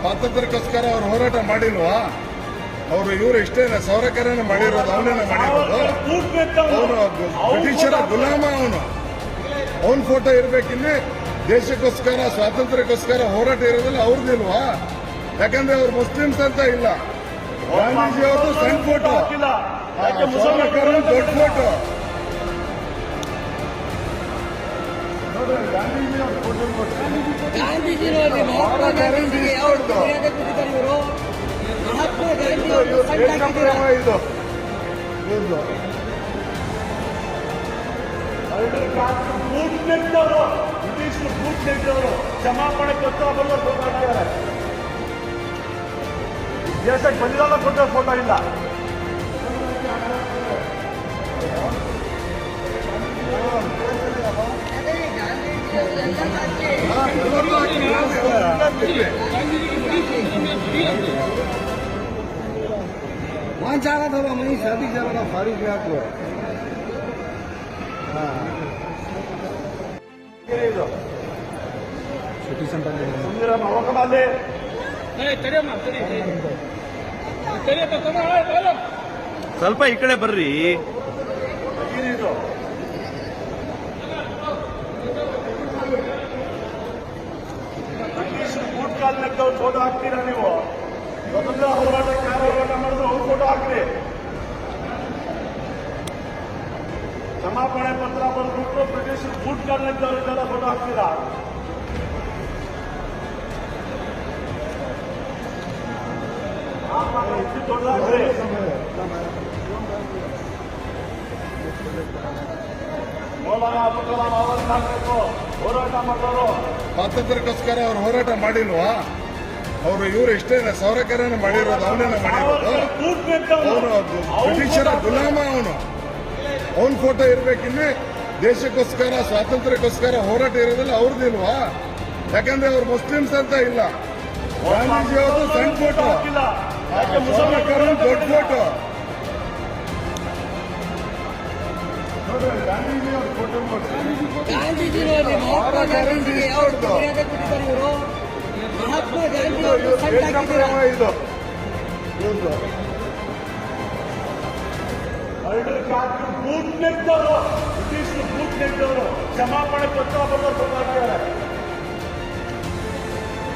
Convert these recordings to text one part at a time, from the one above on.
ಸ್ವಾತಂತ್ರ್ಯಕ್ಕೋಸ್ಕರ ಅವ್ರು ಹೋರಾಟ ಮಾಡಿಲ್ವಾ? ಅವರು ಇವರು ಇಷ್ಟೇನ ಸೌರಕರಣ ಮಾಡಿರೋದು, ಅವನೇನ ಮಾಡಿರೋದು? ಅವನು ಬ್ರಿಟಿಷರ ಗುಲಾಮ ಅವನು. ಅವನ ಫೋಟೋ ಇರ್ಬೇಕಿಲ್ಲಿ ದೇಶಕ್ಕೋಸ್ಕರ, ಸ್ವಾತಂತ್ರ್ಯಕ್ಕೋಸ್ಕರ ಹೋರಾಟ ಇರೋದಿಲ್ಲ ಅವ್ರದ್ದಿಲ್ವಾ? ಯಾಕಂದ್ರೆ ಅವ್ರು ಮುಸ್ಲಿಮ್ಸ್ ಅಂತ ಇಲ್ಲ. ಗಾಂಧೀಜಿ ಅವರು ಸಣ್ಣ ಫೋಟೋ ಗಾಂಧೀಜಿ ನೋಡಿ ಮಹಾತ್ಮ ಗಾಂಧೀಜಿಗೆ ಯಾವ ಇವರು ಗಾಂಧಿ? ಇದು ಕ್ಷಮಾಪಣೆ ಫೋಟೋ ಹಾಕಿದ್ದಾರೆ ದೇಶಕ್ಕೆ ಬಂದಿರಲ್ಲ ಕೊಟ್ಟ ಫೋಟೋ ಇಲ್ಲ ಅದೇ ಗಾಂಧೀಜಿ ಅವರೆಲ್ಲ ಹಾಕಿ वहाँ जाना था वहीं शादी जाना था फारिग ब्याह को ಇದು सिटी सेंटर ಸುಂದರಮ್ಮ ಹೋಗಬಾಲೆ ಸ್ವಲ್ಪ ಈ ಕಡೆ ಬರ್ರಿ ಬೂಟ್ ಕಾಲ್ ನೆಟ್ಟವ್ರು ಫೋಟೋ ಹಾಕ್ತೀರಾ ನೀವು ಸ್ವತಂತ್ರ ಹೋರಾಟ ಯಾರು ಹೋರಾಟ ಮಾಡಿದ್ರು ಅವ್ರು ಫೋಟೋ ಹಾಕ್ರಿ ಕ್ಷಮಾಪಣೆ ಪತ್ರ ಬರೆದ್ಬಿಟ್ಟು ಬ್ರಿಟಿಷ್ ಬೂಟ್ ಕಾಲ್ ನೆಟ್ಟವ್ರಿಗೆಲ್ಲ ಫೋಟೋ ಹಾಕ್ತೀರಾ ಆಮೇಲೆ ಇಷ್ಟು ದೊಡ್ಡದಾಗ್ರಿ ಹೋರಾಟ ಪುಟ್ಟಲ ಮಾವಲ್ಲಿ ಹಾಕ್ಬೇಕು ಹೋರಾಟ ಮಾಡೋರು ಸ್ವಾತಂತ್ರ್ಯಕ್ಕೋಸ್ಕರ ಅವ್ರು ಹೋರಾಟ ಮಾಡಿಲ್ವಾ ಅವರು ಇವರು ಎಷ್ಟೇ ಸೌರಕರಣ ಮಾಡಿರೋದು ಅವನೇನ ಮಾಡಿರೋದು ಅವನು. ಬ್ರಿಟಿಷರ ಗುಲಾಮ ಅವನು. ಅವನ ಫೋಟೋ ಇರಬೇಕಿನ್ನೇ ದೇಶಕ್ಕೋಸ್ಕರ ಸ್ವಾತಂತ್ರ್ಯಕ್ಕೋಸ್ಕರ ಹೋರಾಟ ಇರೋದಿಲ್ಲ ಅವ್ರದ್ದಿಲ್ವಾ ಯಾಕಂದ್ರೆ ಅವ್ರು ಮುಸ್ಲಿಮ್ಸ್ ಅಂತ ಇಲ್ಲ. ಗಾಂಧೀಜಿ ಅವರು ಸಣ್ಣ ಫೋಟೋ ಹಾಕಿಲ್ಲ ಯಾಕೆ ಸೌರಕರಣ ಮುಸಲ್ಮಾನರು ದೊಡ್ಡ ಫೋಟೋ ಗಾಂಧೀಜಿ ಅವ್ರ ಫೋಟೋ ಗಾಂಧೀಜಿ ಬೂಟ್ ನೆಟ್ಟವರು ಬ್ರಿಟಿಷ್ ಬೂಟ್ ನೆಟ್ಟವರು ಕ್ಷಮಾಪಣೆ ಪತ್ರ ಬಲ್ಲ ಫೋಟೋ ಹಾಕಿದ್ದಾರೆ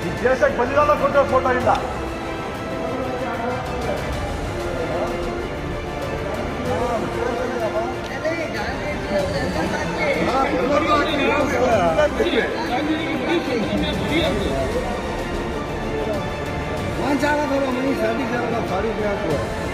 ಈ ದೇಶಕ್ಕೆ ಬಂದಿರಲ್ಲ ಕೊಟ್ಟ ಫೋಟೋ ಇಲ್ಲ ಅದೇ 加了之后，我们 tolong ini, jadi.